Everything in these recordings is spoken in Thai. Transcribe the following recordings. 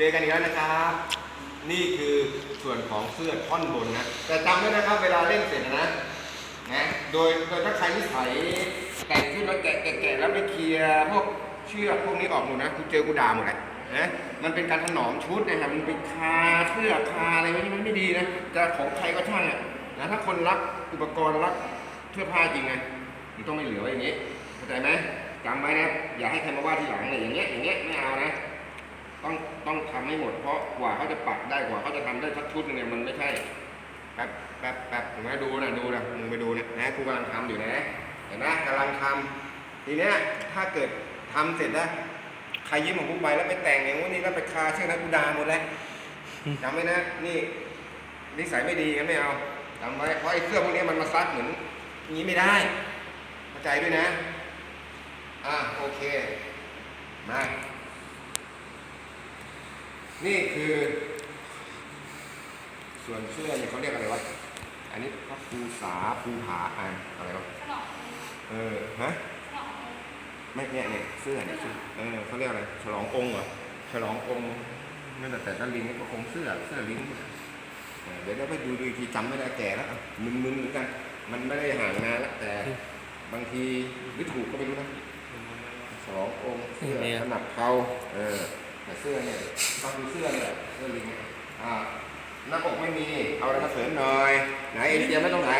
เจอกันอีกแล้วนะครับ นี่คือส่วนของเสื้อท่อนบนนะ แต่จำไว้นะครับ เวลาเล่นเสร็จนะนะ โดยโดยถ้าใครนิสัยแต่งขึ้นแล้วแกะแกะแล้วไม่เคลียร์พวกเชือกพวกนี้ออกหมดนะกูเจอกูด่าหมดเลยนะมันเป็นการถนอมชุดนะครับมันไปคาเสื้อคาอะไรไม่มันไม่ดีนะจะของใครก็ช่างอะนะถ้าคนรักอุปกรณ์รักเสื้อผ้าจริงไงมันต้องไม่เหลือไว้อย่างนี้เข้าใจไหมจำไว้นะอย่าให้ใครมาว่าทีหลังเลยอย่างเงี้ยอย่างเงี้ยไม่เอานะ ต้องต้องทำให้หมดเพราะกว่าเขาจะปักได้กว่าเขาจะทำได้สักชุดนึงเนี่ยมันไม่ใช่แป๊บแป๊บแป๊บผมให้ดูนะดูนะมึงไปดูนะนะครูกำลังทำอยู่นะเห็นไหมกำลังทำทีเนี้ยถ้าเกิดทำเสร็จนะใครยิ้มของกูไปแล้วไปแต่งอย่างนู้นนี่แล้วไปคาเชือนะกูด่าหมดแล้วจำไว้นะนี่นิสัยไม่ดีกันไม่เอาจำไว้เพราะไอ้เครื่องพวกนี้มันมาซักเหมือนนี้ไม่ได้เข้าใจด้วยนะ อะโอเค มา นี่คือ ส่วนเสื้อเนี่ยเขาเรียกอะไรวะ อันนี้พระภูษาภูผาอ่านอะไรวะ เออ ฮะ ไม่เนี่ยเนี่ยเสื้อเนี่ยเสื้อเออเขาเรียกอะไร ฉลององค์เหรอ ฉลององค์นั่นแต่แต่ถ้าลิงนี่ก็คงเสื้อ เสื้อลิงเออเดี๋ยวเราไปดูดูอีกทีจำไม่ได้แก่แล้วอะมึนๆเหมือนกัน มันไม่ได้ห่างนานแล้วแต่บางทีหรือถูกก็ไม่รู้นะฉลององค์เสื้อเนี่ยขนาดเทาเออ แต่เสื้อเนี่ยก็คือเสื้อเนี่ยเสื้อลิงเนี่ยอ่าหน้าอกไม่มี เอาอะไรมาเสริมหน่อย ไหนเอ็นเตรียมไว้ตรงไหน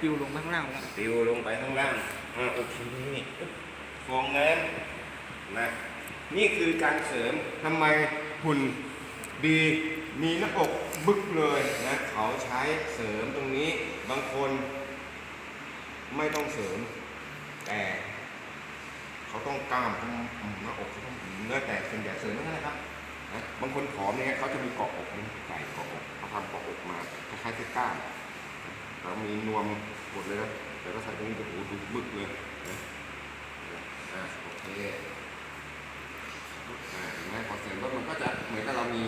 ปิวลงข้างล่างแล้วติวลงไปข้างล่างอ่าโอเคนี่ฟองน้ำนะนี่คือการเสริมทำไมหุ่นดีมีหน้าอกบึกเลยนะเขาใช้เสริมตรงนี้บางคนไม่ต้องเสริมแต่ เขาต้องกล้ามต้องอืมหน้าอกเขาต้องเนื้อแต่ส่วนใหญ่เสริมไม่ได้นะครับนะบางคนผอมเนี่ยเขาจะมีเกาะอกนี่ใส่เกาะอกเขาทำเกาะอกมาคล้ายๆเส้นกล้ามแล้วมีนวมหมดเลยนะแต่ก็ใส่ตรงนี้โอ้โหดูบึกเลยนะอ่าโอเคอ่าเห็นไหมพอเสริมแล้วมันก็จะเหมือนกับเรามี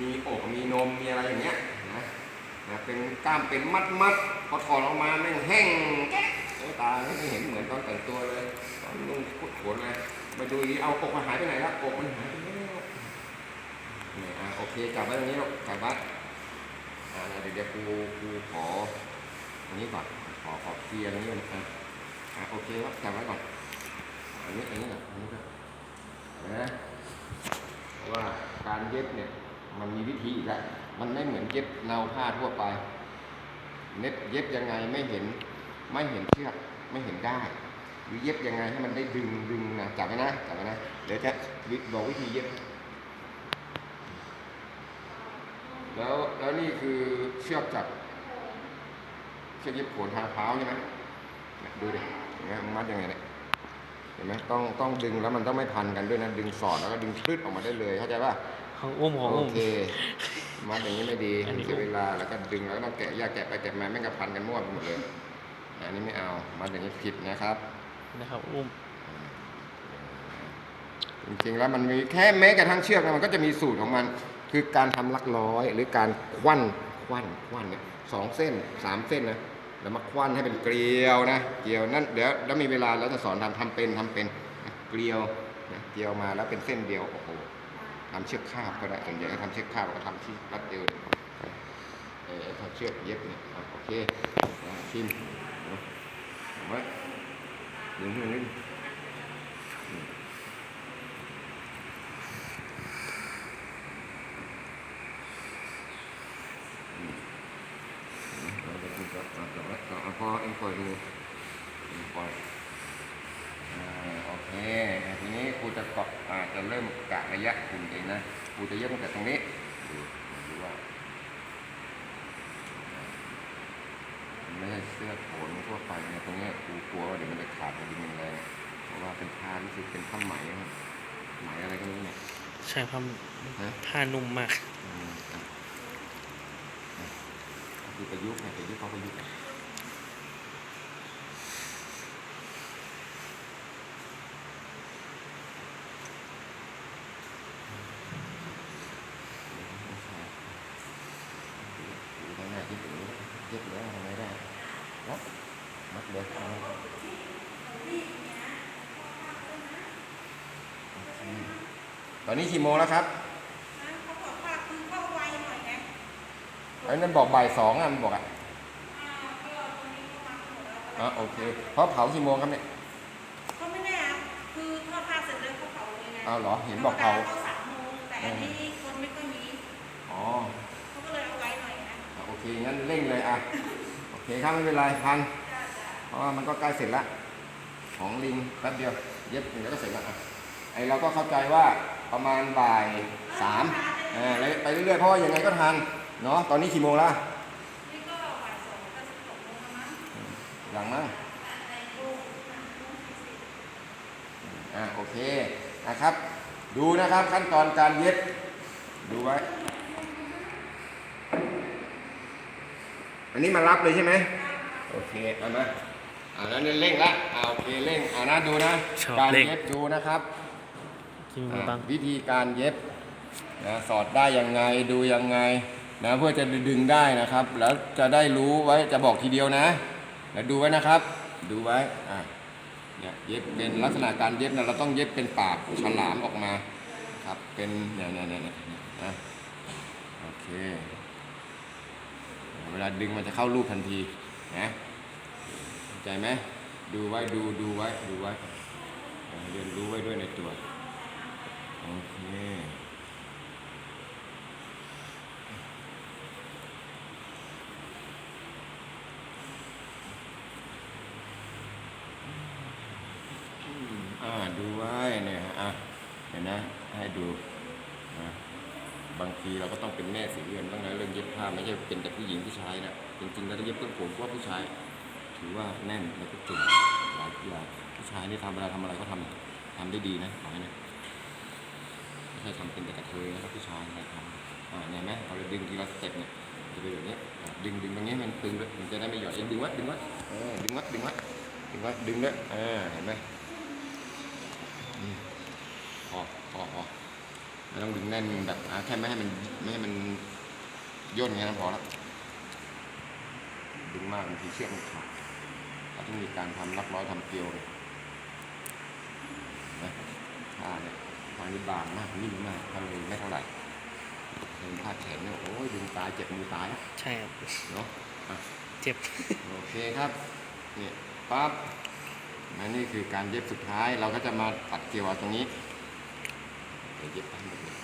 มีอกมีนมมีอะไรอย่างเงี้ยนะนะเป็นกล้ามเป็นมัดมัดพอถอดออกมาแม่งแห้งแก๊ก ตาไม่เห็นเหมือนตอนแต่งตัวเลยตอนนุ่งพุดขนเลยมาดูอีเอาอกมันหายไปไหนละอกมันหายไปแล้วเนี่ยอะโอเคจับไว้ตรงนี้ลูกจับไว้อ่าเดี๋ยวเดี๋ยวครูครูขออันนี้ก่อนขอขอเคลียร์ตรงนี้ก่อนอะอะโอเคครับจับไว้ก่อนอันนี้อันนี้ก่อนอันนี้ก่อนนะเพราะว่าการเย็บเนี่ยมันมีวิธีอีกแล้วมันไม่เหมือนเย็บเนาผ้าทั่วไป เน็บเย็บยังไงไม่เห็น ไม่เห็นเชือกไม่เห็นได้หรือเย็บยังไงให้มันได้ดึงดึงนะจับไว้นะจับไว้นะเดี๋ยวจะวิบอกวิธีเย็บ แล้วแล้วนี่คือเชือกจับเชือกเย็บโขนทางเท้าใช่ไหมเนี่ยดูดิเห็นไหมมันมัดยังไงเนี่ยเห็นไหมต้องต้องดึงแล้วมันต้องไม่พันกันด้วยนะดึงสอดแล้วก็ดึงพลึดออกมาได้เลยเข้าใจป่ะของอุ้มของโออุ้มเคมัดอย่างนี้ไม่ดีอันนี้เสียเวลาแล้วก็ดึงแล้วก็ต้องแกะแยกแกะไปแกะมาแม่งกับพันกันมั่วไปหมดเลย อันนี้ไม่เอา มัดอย่างนี้ผิดนะครับ นะครับอุ้ม จริงๆแล้วมันมีแค่แม้กระทั่งเชือกนะมันก็จะมีสูตรของมัน คือการทำลักร้อยหรือการควันควันควันเนี่ยสองเส้นสามเส้นนะแล้วมาควันให้เป็นเกลียวนะ เกลียวนั่นเดี๋ยวแล้วมีเวลาแล้วจะสอนทำทำเป็นทำเป็นนะเกลียวนะเกลียวมาแล้วเป็นเส้นเดียวโอ้โหทำเชือกคาบก็ได้ส่วนใหญ่ก็ทำเชือกคาบก็ทำที่รัดเอวเออทำเชือกเย็บเนี่ยอะโอเคอะชิมนะเอา ไว้ดึงขึ้นนิดเราอาพอเอ็งปล่อยดูเอ็งปล่อยอ่าโอเคทีนี้ครูจะเกาะอ่าจะเริ่มกะระยะคุณเองนะครูจะเย็บตั้งแต่ตรงนี้ดูดูว่าไม่ใช่เสื้อ ทั่วไปเนี่ยตรงเนี้ยครูกลัวว่าเดี๋ยวมันจะขาดมันดึงแรงเพราะว่าเป็นผ้ารู้สึกเป็นผ้าไหมนะไหมอะไรก็ไม่รู้เนี่ยใช่ครับฮะผ้านุ่มมากอืมอะอะคือประยุกต์ไงประยุกต์เขาประยุกต์ไง อยู่ข้างหน้าที่ถึงเย็บแล้วทำไมได้วัดมัดเลยเอา ตอนนี้กี่โมงแล้วครับเขาบอกไอ้นั่นบอกบ่ายสองอะมันบอกอะอะโอเคเพราะเผากี่โมงครับเนี่ยก็ไม่แน่อะคือทอดผ้าเสร็จแล้วเขาเผาเลยไงอ้าวเหรอเห็นบอกเผา ธรรมดสามโมงแต่อันนี้คนไม่ค่อยมีอ๋อเขาก็เลยเอาไว้หน่อยนะอะโอเคงั้นเร่งเลยอะโอเคครับไม่เป็นไรพันเพราะว่ามันก็ใกล้เสร็จละของลิงแป๊บเดียว เย็บเดี๋ยวก็เสร็จละอะไอเราก็เข้าใจว่า ประมาณบ่ายสามเออแล้วไปเรื่อยๆเพราะว่ายังไงก็ทันเนาะตอนนี้กี่โมงละนี่ก็บ่ายสองก็สิบหกโมงแล้วมั้งหลังมั้งอ่าโอเคนะครับ ดูนะครับขั้นตอนการเย็บดูไว้ อันนี้มารับเลยใช่ไหมโอเคเอามาอ่าแล้วเร่งละอ่าโอเคเร่งอ่านะดูนะชอบการเร่งเย็บดูนะครับ ที่มีอ่าบางวิธีการเย็บนะสอดได้ยังไงดูยังไงนะเพื่อจะดึงได้นะครับ แล้วจะได้รู้ไว้จะบอกทีเดียวนะแล้วดูไว้นะครับ ดูไว้อ่าเนี่ยเย็บเป็นลักษณะการเย็บนะเราต้องเย็บเป็นปากฉลามออกมาครับเป็นเนี่ยเนี่ยเนี่ยเนี่ยนะโอเคเวลาดึงมันจะเข้ารูปทันทีนะเข้าใจไหมดูไว้ดูดูไว้ดูไว้เออเรียนรู้ไว้ด้วยในตัว โอเค อ่า ดูไว้เนี่ยอะ เห็นนะ ให้ดูนะบางทีเราก็ต้องเป็นแม่สีเรือนบ้างนะเรื่องเย็บผ้าไม่ใช่เป็นแต่ผู้หญิงผู้ชายนะจริงๆแล้วถ้าเย็บเพื่อนผมว่าผู้ชาย ถือว่าแน่นแล้วก็เก่งหลายอย่างผู้ชายนี่ทำเวลาทำอะไรก็ทำทำได้ดีนะขอให้นะ ไม่ใช่ทำเป็นแต่กระเทยนะครับผู้ชายอะไรทำอ่าเนี่ยไหมพอเราดึงทีละสเต็ปเนี่ยจะเป็นแบบนี้อะดึงดึงตรงนี้มันตึงด้วยมันจะได้ไม่หย่อนเองดึงไว้ดึงไว้เออดึงไว้ดึงไว้ดึงไว้ดึงด้วยเออเห็นไหมอืมพอพอพอไม่ต้องดึงแน่นแบบอะแค่ไม่ให้มันไม่ให้มันย่นอย่างนั้นพอแล้วดึงมากบางทีเชือกมันขาดเราต้องมีการทำรักร้อยทำเกลียวเลยนะผ้าเนี่ย นี่บางมากนิ่มมากถ้าเลยไม่เท่าไหร่เป็นผ้าแขนเนี่ยโอ้ยดึงตายเจ็บมือตายนะใช่ครับเนาะอะเจ็บ โอเคครับเนี่ยปั๊บและนี่คือการเย็บสุดท้ายเราก็จะมาตัดเกลียวเอาตรงนี้เดี๋ยวเย็บไปหมดเลย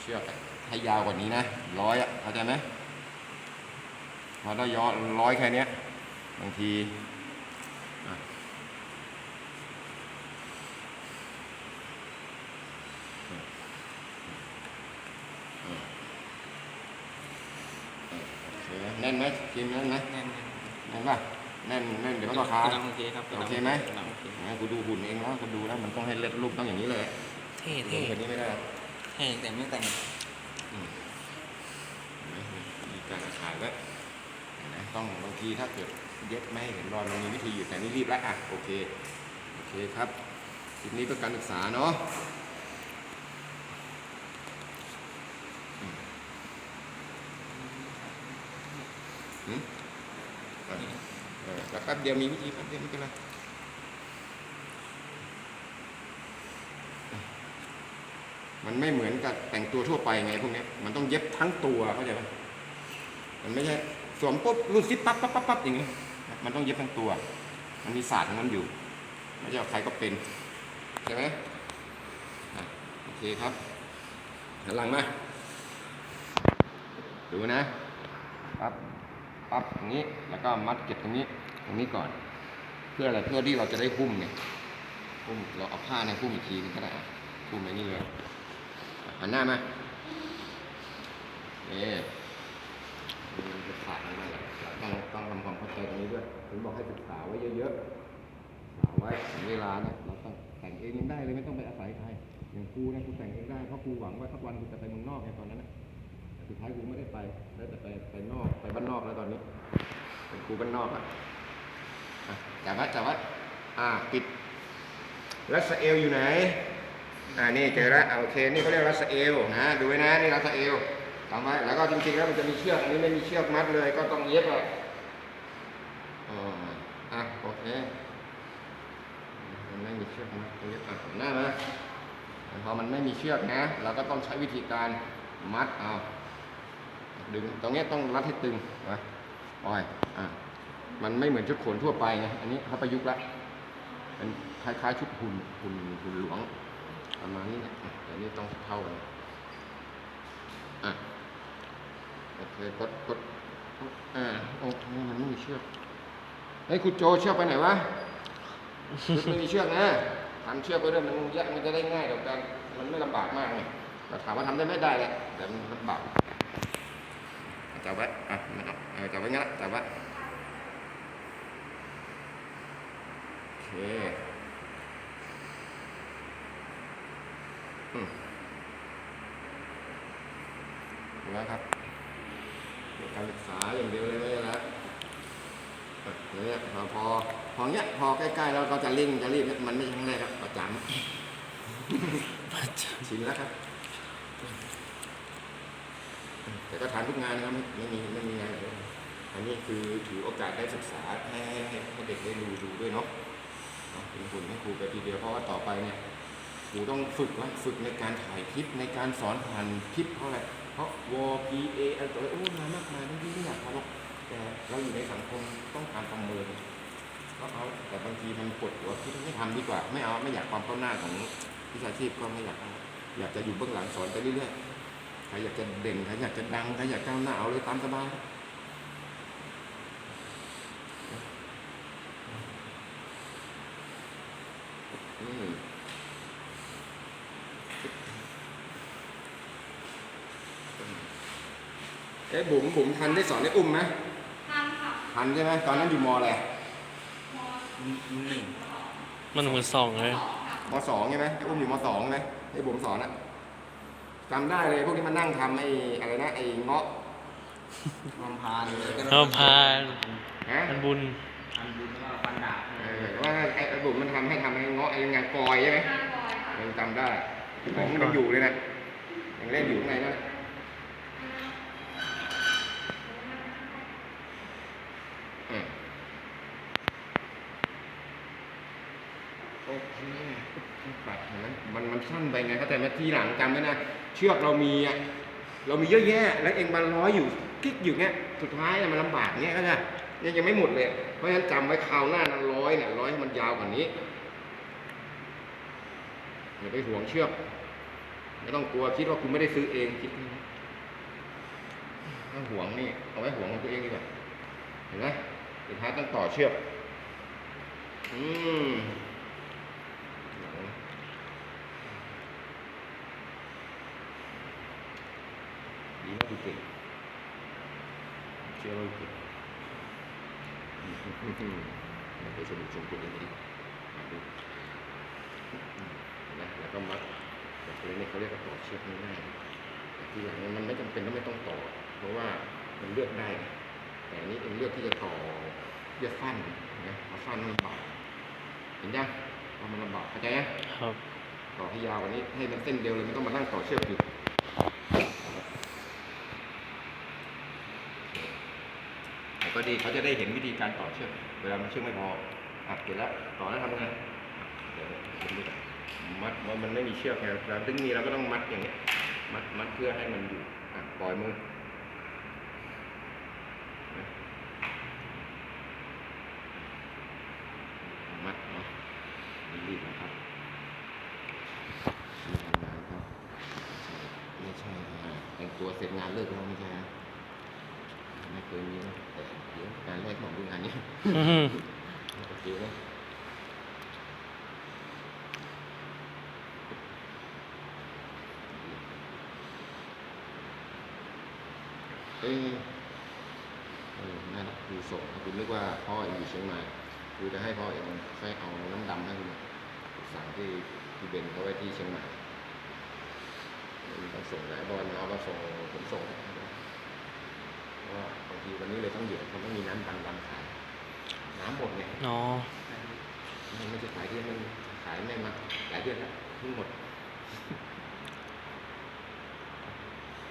เชือกอะให้ยาวกว่านี้นะร้อยอะเข้าใจไหมพอเราย้อนร้อยแค่เนี้ยบางทีอะอะอะโอเคแน่นไหมทีม แน่นไหมแน่นแน่นป่ะแน่นแน่นเดี๋ยวมันก็คาโอเคครับโอเคไหมกำลังโอเคนะกูดูหุ่นเองแล้วกูดูแล้วมันต้องให้เล็ดรูปต้องอย่างนี้เลยเท่เท่เท่แค่นี้ไม่ได้หรอกเท่แต่ไม่แต่งอืมเห็นไหมมีการขายไว้เห็นไหมต้องบางทีถ้าเกิดเย็บไม่ให้เห็นรอยมันมีวิธีอยู่แต่นี่รีบแล้วอะโอเคโอเคครับคลิปนี้เพื่อการศึกษาเนาะอืมหืมเออเออ แต่แป๊บเดียวมีวิธีแป๊บเดียวไม่เป็นไรมันไม่เหมือนกับแต่งตัวทั่วไปไงพวกนี้มันต้องเย็บทั้งตัวเข้าใจไหมมันไม่ใช่สวมปุ๊บรูดซิปปั๊บปั๊บปั๊บปั๊บอย่างงี้มันต้องเย็บทั้งตัว มันมีศาสตร์ของมันอยู่ไม่ใช่ใครก็เป็นใช่ไหมโอเคครับหันหลังมาดูนะปั๊บปั๊บตรงนี้แล้วก็มัดเก็บตรงนี้ ตรงนี้ก่อน เพื่ออะไรเพื่อที่เราจะได้หุ้มไงหุ้มเราเอาผ้าในยหุ้มอีกทีนึงก็ได้อะหุ้มไว้นี่เลยหันหน้ามาเอ๊มันจะขาดองมันและต้องต้องทำความเข้าใจตรงนี้ด้วยถึงบอกให้ศึกษาไว้เยอะๆศึกษาไว้ถึงเวลาเนี่ยเราต้องแต่งเองยังได้เลยไม่ต้องไปอาศัยใครอย่างครูเนี่ยครูแต่งเองได้เพราะครูหวังว่าสักวันครูจะไปเมืองนอกไงตอนนั้นนะสุดท้ายครูไม่ได้ไปได้แต่ไปไปนอกไปบ้านนอกแล้วตอนนี้เป็นครูบ้านนอกอะอะ จับไว้จับไว้อ่าปิด รัสเอลอยู่ไหน อ่านี่เจอแล้วอ่าโอเค นี่เขาเรียกรัสเอลนะ ดูไว้นะ นี่รัสเอลจำไว้แล้วก็จริงๆแล้วมันจะมีเชือก อันนี้ไม่มีเชือกมัดเลย ก็ต้องเย็บอะอ๋ออะโอเค มันไม่มีเชือกมัดต้องเย็บอะหันหน้ามาพอมันไม่มีเชือกนะ เราก็ต้องใช้วิธีการมัดเอาดึง ตรงนี้ต้องรัดให้ตึงนะปล่อย อะ มันไม่เหมือนชุดขนทั่วไปไงอันนี้เขาประยุกต์ละเป็นคล้ายๆชุดหุ่นหุ่นหุ่นหลวงประมาณนี้เนี่ยอะแต่นนี้ต้องเท่ากันอะโอเคกดกดอ่าโอ้ทำไมมันไม่มีเชือกเฮ้ยคุณโจเชือกไปไหนวะไม่มีเชือกนะทำเชือกไปด้วยมันแยกมันจะได้ง่ายเดี๋ยวกันมันไม่ลำบากมากไงแต่ถามว่าทำได้ไม่ได้แหละแต่มันลำบากจับไว้อะไม่เอาเออจับไว้งั้นจับไว้ โอเคอืมถูกแล้วครับเรื่องการศึกษาอย่างเดียวเลยไม่ใช่ละอะเนี่ยพอพอพอเนี้ยพอใกล้ๆแล้วก็จะเร่งจะรีบมันไม่ใช่ครั้งแรกครับประจำชินแล้วครับ แต่ก็ทานทุกงานนะครับไม่ไม่มีไม่มีงานไหนเลยอันนี้คือถือโอกาสได้ศึกษาให้ให้ให้เด็กได้ดูดูด้วยเนาะ เป็นคุณให้ครูไปทีเดียวเพราะว่าต่อไปเนี่ยครูต้องฝึกว่าฝึกในการถ่ายคลิปในการสอนผ่านคลิปเพราะอะไรเพราะวอพีเออะไรตัวโอ้งานมากมายที่ไม่อยากทำหรอกแต่เราอยู่ในสังคมต้องการประเมินก็เอาแต่บางทีมันปวดหัวคิดไม่ทำดีกว่า ไม่เอาไม่อยากความก้าวหน้าของวิชาชีพก็ไม่อยากอาอยากจะอยู่เบื้องหลังสอนไปเรื่อยๆใครอยากจะเด่นใครอยากจะดังใครอยากก้าวหน้าเอาเลยตามสบาย เอ๊ะบุ๋มบุ๋มทันได้สอนได้อุ้มไหมทำค่ะทันใช่ไหมตอนนั้นอยู่มอะไรหนึ่งมันหัวสองเลยมสองใช่ไหมไอ้อุ้มอยู่มสองใช่ไหมไอ้บุ๋มสอนอะจำได้เลยพวกนี้มันนั่งทำไอ้อะไรนะไอ้เงาะความพานเลยเอาพานฮะมันบุญ อันบุญแล้วก็ฟันดาบเออว่าไอ้ไอ้บุ๋มมันทำให้ทำไอ้เงาะไอ้งานกอยใช่ไหมยังจำได้ของมันอยู่เลยนะยังเล่นอยู่ข้างในนั่นน่ะอืมโอเคปัดเห็นไหมมันมันสั้นไปไงเข้าใจไหมทีหลังจำไว้นะเชือกเรามีอะเรามีเยอะแยะ แล้วเองมาร้อยอยู่กิ๊กอยู่เงี้ยสุดท้ายอะมันลำบากเงี้ยก็จะยั งยังไม่หมดเลย เพราะฉะนั้นจำไว้คราวหน้านั้นร้อยเนี่ยร้อยให้มันยาวกว่านี้อย่าไปห่วงเชือกไม่ต้องกลัวคิดว่าคุณไม่ได้ซื้อเองคิดแค่นี้ถ้าห่วงนี่เอาไว้ห่วงของตัวเองดีกว่าเห็นไหมสุดท้ายต้องต่อเชือกอืมดีนะดูเก่งเชื่อว่าดูเก่ง มอืมอืมอืมเดี๋ยวสนุกชมตัวเองดีมาดูอืมนะแล้วก็มัดแบบนี้เขาเรียกว่าต่อเชือกง่ายๆแต่ทีหลังมันไม่จำเป็นต้องไม่ต้องต่อ เพราะว่ามันเลือกได้ แต่นี้เองเลือกที่จะต่อเลือกสั้นนะเอาสั้นมันลำบากเห็นยังว่ามันลำบากเข้าใจยังครับต่อให้ยาวกว่านี้ให้มันเส้นเดียวเลยไม่ต้องมานั่งต่อเชือกอยู่แต่ ก็ดีเขาจะได้เห็นวิธีการต่อเชือกเวลามันเชือกไม่พออะเสร็จแล้วต่อแล้วทำไงเดี๋ยวผมดูมัดว่ามันไม่มีเชือกไงเวลาถึงมีเราก็ต้องมัดอย่างเงี้ยมัดมัดเพื่อให้มันอยู่อะปล่อยมือมัดเนาะรีบๆนะครับ ไม่ทำงานครับไม่ใช่อ่าแต่งตัวเสร็จงานเลิกแล้วไม่ใช่นะไม่เคยมีนะแต่เดี๋ยวงานแรกของดูงานนี้ อื้อหือ โอเคนะเอ้ยเออนั่นคือส่งคุณนึกว่าพ่อเองอยู่เชียงใหม่ครูจะให้พ่อเองใช้เอาน้ำดำให้คุณสั่งที่ที่เบนเขาไว้ที่เชียงใหม่มีการส่งหลายบอลเอามาส่งผมส่งว่าบางทีวันนี้เลยต้องหยุดเพราะไม่มีน้ำบางวันขาย น้ำหมดไงอ๋อมันไม่จะขายที่มันขายไม่มาหลายเดือนแล้วเพิ่งหมด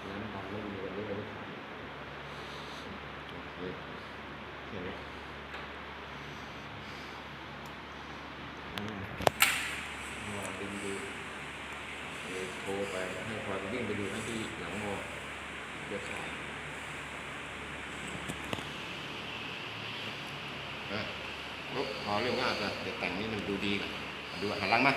น้ำบางไม่มีวันนี้เลยไม่ขายโอเคแค่นี้อ่ามาดึงดู เลยโทรไปให้พลอยวิ่งไปดูให้ที่หลังมอเดือดขาด ปุ๊บพอเรื่องว่าจะเดี๋ยวแต่งนี่มัน ดูดีก่อนดูหันหลังมา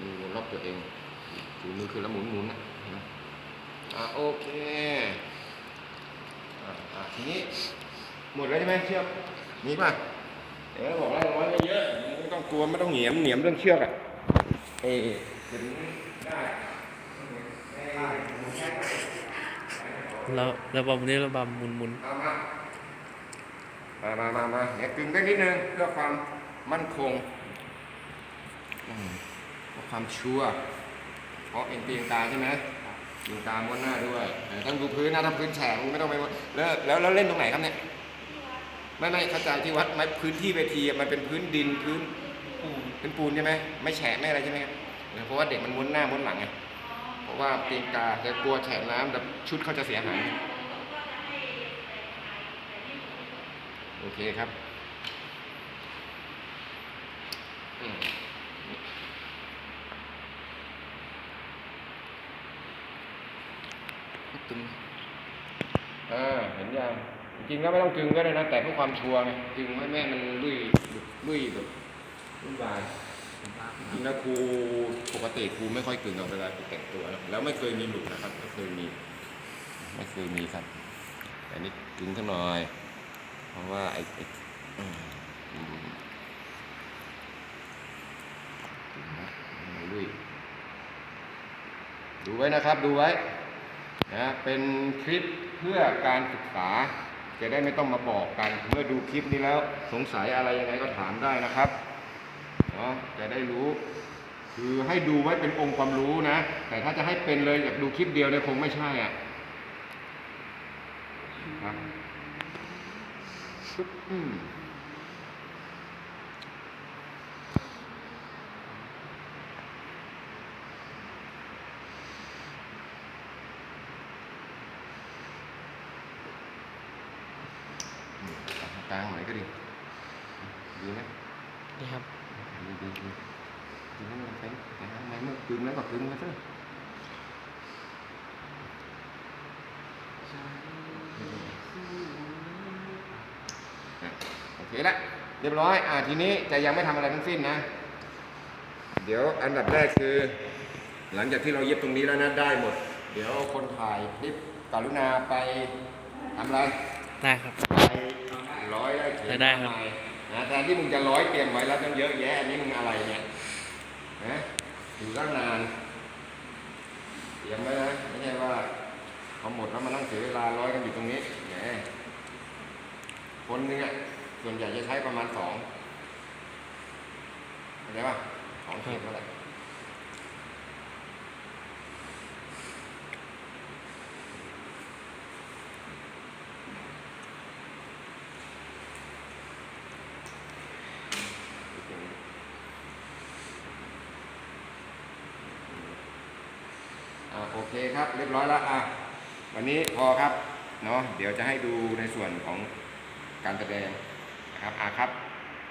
ดูรอบตัวเองถือมือคือแล้วหมุนหมุนๆนะอะโอเคอะทีนี้หมดแล้วใช่ไหมเชือกมีป่ะเดี๋ยวบอกแล้วร้อยไม่เยอะไม่ต้องกลัวไม่ต้องเหนียมเหนียมเรื่องเชือกอะ เออถึงได้แล้วระบำนี้ระบำหมุนหมุนเอามามามามามาเนี่ยกึ่งได้นิดนึงเพื่อความมั่นคงอืมเพื่อความชัวร์เพราะเอ็นเตียงตาใช่ไหมเตียงตาม้วนหน้าด้วยเออต้องดูพื้นนะถ้าพื้นแฉะมึงไม่ต้องไปม้วนแล้วแล้วแล้วเล่นตรงไหนครับเนี่ยไม่ไม่เข้าใจที่วัดไม่พื้นที่เวทีอะมันเป็นพื้นดินพื้น เป็นปูนใช่ไหมไม่แฉะไม่อะไรใช่ไหมครับเพราะว่าเด็กมันม้วนหน้าม้วนหลังไงเพราะว่าตีนกาจะกลัวแฉะน้ำแล้วชุดเขาจะเสียหายโอเคครับตึงอ่าเห็นยังจริงแล้วไม่ต้องกึงก็ได้นะ แต่เพื่อความชัวร์ไงกึงไม่แม่มันลุยลุยแบบ วุ่นวายจริงๆแล้วครูปกติครูไม่ค่อยกึงเอาเวลาไปแต่งตัวนะแล้วไม่เคยมีหลุดนะครับไม่เคยมีไม่เคยมีครับแต่นี่กึงเท่าหน่อย เพราะว่าไอ้ไอ้ดูไว้นะครับดูไว้นะเป็นคลิปเพื่อการศึกษา จะได้ไม่ต้องมาบอกกัน เมื่อดูคลิปนี้แล้วสงสัยอะไรยังไงก็ถามได้นะครับ เนาะจะได้รู้ คือให้ดูไว้เป็นองค์ความรู้นะ แต่ถ้าจะให้เป็นเลยอยากดูคลิปเดียวเนี่ยคงไม่ใช่อะครับปึ๊บอืมอืมเอากลางไหนก็ดีดีไหม นี่ครับ ดีดีดีดีให้มันเป็นแต่ ทำไมเมื่อกึ่งแล้วก็กึ่งมาซะอะโอเคละเรียบร้อย อ่าทีนี้จะยังไม่ทำอะไรทั้งสิ้นนะ เดี๋ยวอันดับแรกคือ หลังจากที่เราเย็บตรงนี้แล้วนะได้หมด เดี๋ยวคนถ่ายคลิปกรุณาไปทำอะไร ได้ครับ ไปร้อยได้เขียนได้ครับทำมนะแทนที่มึงจะร้อยเตรียมไว้แล้วตั้งเยอะแยะอันนี้มึงอะไรเนี่ยนะ อยู่ตั้งนานเตรียมไว้นะไม่ใช่ว่าพอหมดแล้วมานั่งเสียเวลาร้อยกันอยู่ตรงนี้แหมคนนึงอะส่วนใหญ่จะใช้ประมาณสองเข้าใจป่ะสองเข็มเท่าไหร่อ่าโอเค ครับ เรียบร้อยแล้วอะวันนี้พอครับเนาะเดี๋ยวจะให้ดูในส่วนของการแสดงนะครับอะครับ